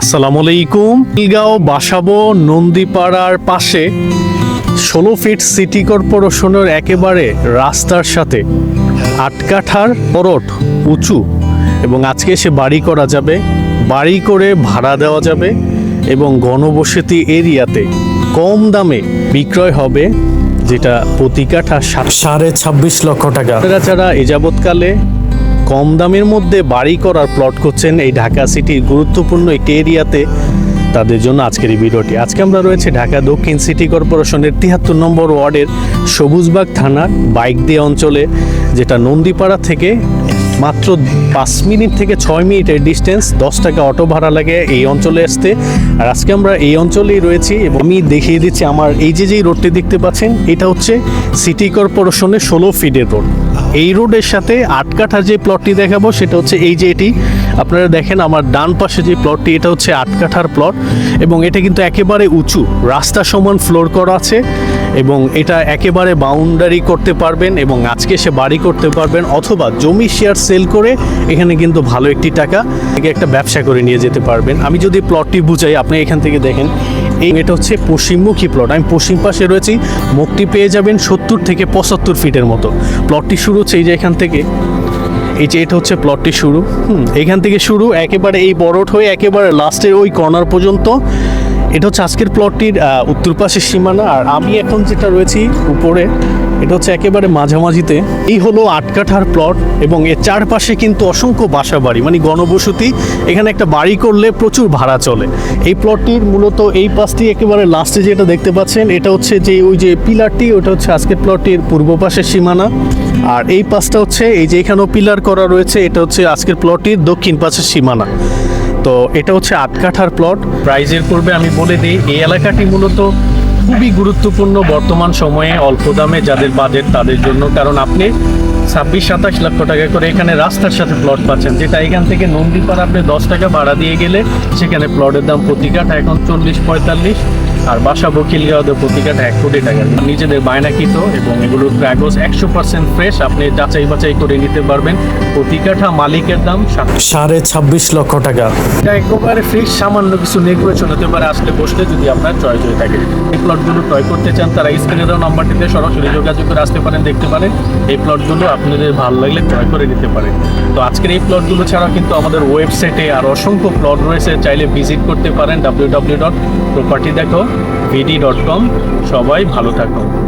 আসসালামু আলাইকুম। নীলগাঁও বাসাবো নন্দীপাড়ার পাশে ষোলো ফিট সিটি কর্পোরেশনের একেবারে রাস্তার সাথে আট কাঠার পরট উঁচু এবং আজকে সে বাড়ি করা যাবে। বাড়ি করে ভাড়া দেওয়া যাবে এবং গণবসতি এরিয়াতে কম দামে বিক্রয় হবে যেটা প্রতি কাঠা সাড়ে ছাব্বিশ লক্ষ টাকা। যারা এ যাবৎকালে কম দামের মধ্যে বাড়ি করার প্লট করছেন এই ঢাকা সিটির গুরুত্বপূর্ণ একটি এরিয়াতে তাদের জন্য আজকের এই ভিডিওটি। আজকে আমরা রয়েছে ঢাকা দক্ষিণ সিটি কর্পোরেশনের তিয়াত্তর নম্বর ওয়ার্ডের সবুজবাগ থানার বাইক দিয়ে অঞ্চলে, যেটা নন্দীপাড়া থেকে মাত্র পাঁচ মিনিট থেকে ছয় মিনিটের ডিস্টেন্স দশ টাকা অটো ভাড়া লাগে এই অঞ্চলে আসতে। আর আজকে আমরা এই অঞ্চলেই রয়েছি এবং আমি দেখিয়ে দিচ্ছি আমার এই যে যেই রোডটি দেখতে পাচ্ছেন, এটা হচ্ছে সিটি কর্পোরেশনের ষোলো ফিটের রোড এই রোডের সাথে আট কাঠার যে প্লটটি দেখাবো, সেটা হচ্ছে এই যে এটি। আপনারা দেখেন আমার ডান পাশে যে প্লটটি এটা হচ্ছে আট কাঠার প্লট এবং এটা কিন্তু একেবারে উঁচু, রাস্তা সমান ফ্লোর করা আছে এবং এটা একেবারে বাউন্ডারি করতে পারবেন এবং আজকে সে বাড়ি করতে পারবেন অথবা জমি শেয়ার সেল করে এখানে কিন্তু ভালো একটি টাকা একটা ব্যবসা করে নিয়ে যেতে পারবেন। আমি যদি প্লটটি বুঝাই, আপনি এখান থেকে দেখেন এই এটা হচ্ছে পশ্চিমমুখী প্লট আমি পশ্চিম পাশে রয়েছি মুখটি পেয়ে যাবেন সত্তর থেকে পঁচাত্তর ফিটের মতো। প্লটটি শুরু হচ্ছে এই যে এখান থেকে। এই যে এটা হচ্ছে প্লটটি শুরু। হুম, এখান থেকে শুরু, একেবারে এই বড়ট হয়ে একেবারে লাস্টের ওই কর্নার পর্যন্ত। এটা হচ্ছে আজকের প্লটটির উত্তর পাশের সীমানা। আর আমি এখন যেটা রয়েছি, উপরে এটা হচ্ছে একেবারে মাঝামাঝিতে। এই হলো আটকাঠার প্লট এবং এর চারপাশে কিন্তু অসংখ্য বাসা বাড়ি মানে গণবসতি। এখানে একটা বাড়ি করলে প্রচুর ভাড়া চলে। এই প্লটটির মূলত এই পাশটি একেবারে লাস্টে যেটা দেখতে পাচ্ছেন, এটা হচ্ছে যে ওই যে পিলারটি, ওটা হচ্ছে আজকের প্লটটির পূর্ব পাশের সীমানা। আর এই পাশটা হচ্ছে এই যে এখানেও পিলার করা রয়েছে, এটা হচ্ছে আজকের প্লটটির দক্ষিণ পাশের সীমানা। তো এটা হচ্ছে আটকাঠার প্লট প্রাইজের পূর্বে আমি বলে দিই, এই এলাকাটি মূলত খুবই গুরুত্বপূর্ণ বর্তমান সময়ে অল্প দামে যাদের বাজেট তাদের জন্য। কারণ আপনি ছাব্বিশ, সাতাশ লক্ষ টাকা করে এখানে রাস্তার সাথে প্লট পাচ্ছেন, যেটা এখান থেকে নন্দীপাড়া আপনি দশ টাকা ভাড়া দিয়ে গেলে সেখানে প্লটের দাম প্রতি কাঠা এখন চল্লিশ, পঁয়তাল্লিশ। আর বাসা বকিলগাঁওদের প্রতি কাঠা এক কোটি টাকা। নিজেদের বায়নাকৃত এবং এগুলোর কাগজ একশো পার্সেন্ট ফ্রেশ আপনি যাচাই বাছাই করে নিতে পারবেন। প্রতি কাঠা মালিকের দাম সাড়ে ছাব্বিশ লক্ষ টাকা। এটা একেবারে ফ্রেশ সামান্য কিছু নেগোয়েশন হতে পারে। আসলে বসলে যদি আপনার চয়েস হয়ে থাকে। এই প্লটগুলো ক্রয় করতে চান তারা স্ক্রিনে দেওয়া নাম্বারটিতে সরাসরি যোগাযোগ করে আসতে পারেন দেখতে পারেন। এই প্লটগুলো আপনাদের ভালো লাগলে ক্রয় করে নিতে পারেন। তো আজকের এই প্লটগুলো ছাড়াও কিন্তু আমাদের ওয়েবসাইটে আর অসংখ্য প্লট রয়েছে। চাইলে ভিজিট করতে পারেন। ডাব্লিউ ডাব্লিউ ডট প্রপার্টি দেখো। ভিডি ডট কম সবাই ভালো থাকুন